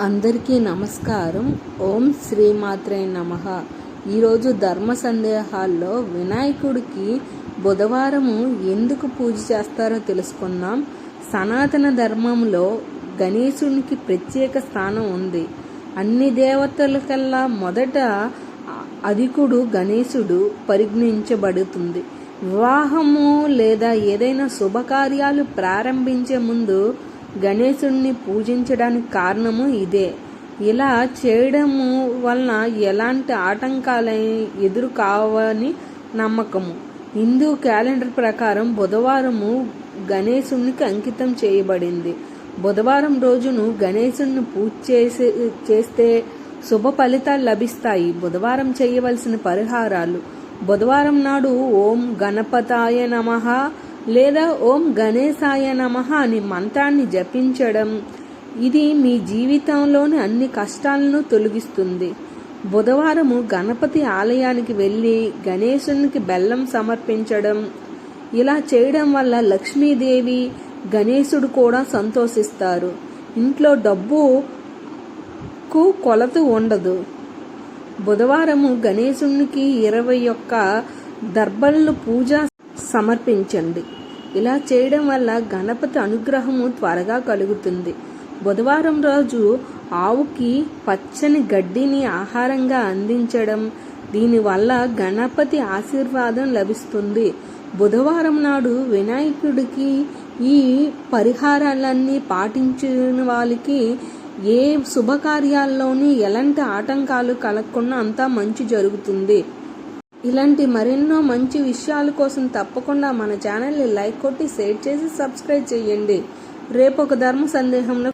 అందరికీ నమస్కారం. ఓం శ్రీమాత్రే నమ. ఈరోజు ధర్మ సందేహాల్లో వినాయకుడికి బుధవారము ఎందుకు పూజ చేస్తారో తెలుసుకుందాం. సనాతన ధర్మంలో గణేశునికి ప్రత్యేక స్థానం ఉంది. అన్ని దేవతలకల్లా మొదట అధికుడు గణేశుడు పరిగణించబడుతుంది. వివాహము లేదా ఏదైనా శుభకార్యాలు ప్రారంభించే ముందు గణేశుణ్ణి పూజించడానికి కారణము ఇదే. ఇలా చేయడము వలన ఎలాంటి ఆటంకాలు ఎదురు కావని నమ్మకము. హిందూ క్యాలెండర్ ప్రకారం బుధవారము గణేశునికి అంకితం చేయబడింది. బుధవారం రోజును గణేశుణ్ణి పూజ చేసే చేస్తే శుభ ఫలితాలు లభిస్తాయి. బుధవారం చేయవలసిన పరిహారాలు. బుధవారం నాడు ఓం గణపతాయ నమః. లేదా ఓం గణేశాయ నమః అని మంత్రాన్ని జపించడం ఇది మీ జీవితంలోని అన్ని కష్టాలను తొలగిస్తుంది. బుధవారము గణపతి ఆలయానికి వెళ్ళి గణేశునికి బెల్లం సమర్పించడం ఇలా చేయడం వల్ల లక్ష్మీదేవి గణేశుడు కూడా సంతోషిస్తారు. ఇంట్లో డబ్బుకు కొలత ఉండదు. బుధవారము గణేశునికి ఇరవై ఒక్క దర్బలను పూజ సమర్పించండి. ఇలా చేయడం వల్ల గణపతి అనుగ్రహము త్వరగా కలుగుతుంది. బుధవారం రోజు ఆవుకి పచ్చని గడ్డిని ఆహారంగా అందించడం దీనివల్ల గణపతి ఆశీర్వాదం లభిస్తుంది. బుధవారం నాడు వినాయకుడికి ఈ పరిహారాలన్నీ పాటించిన వాళ్ళకి ఏ శుభకార్యాల్లోని ఎలాంటి ఆటంకాలు కలగకుండా అంతా మంచి జరుగుతుంది. ఇలాంటి మరెన్నో మంచి విషయాల కోసం తప్పకుండా మన ఛానల్ని లైక్ కొట్టి షేర్ చేసి సబ్స్క్రైబ్ చేయండి. రేపు ఒక ధర్మ సందేహంలో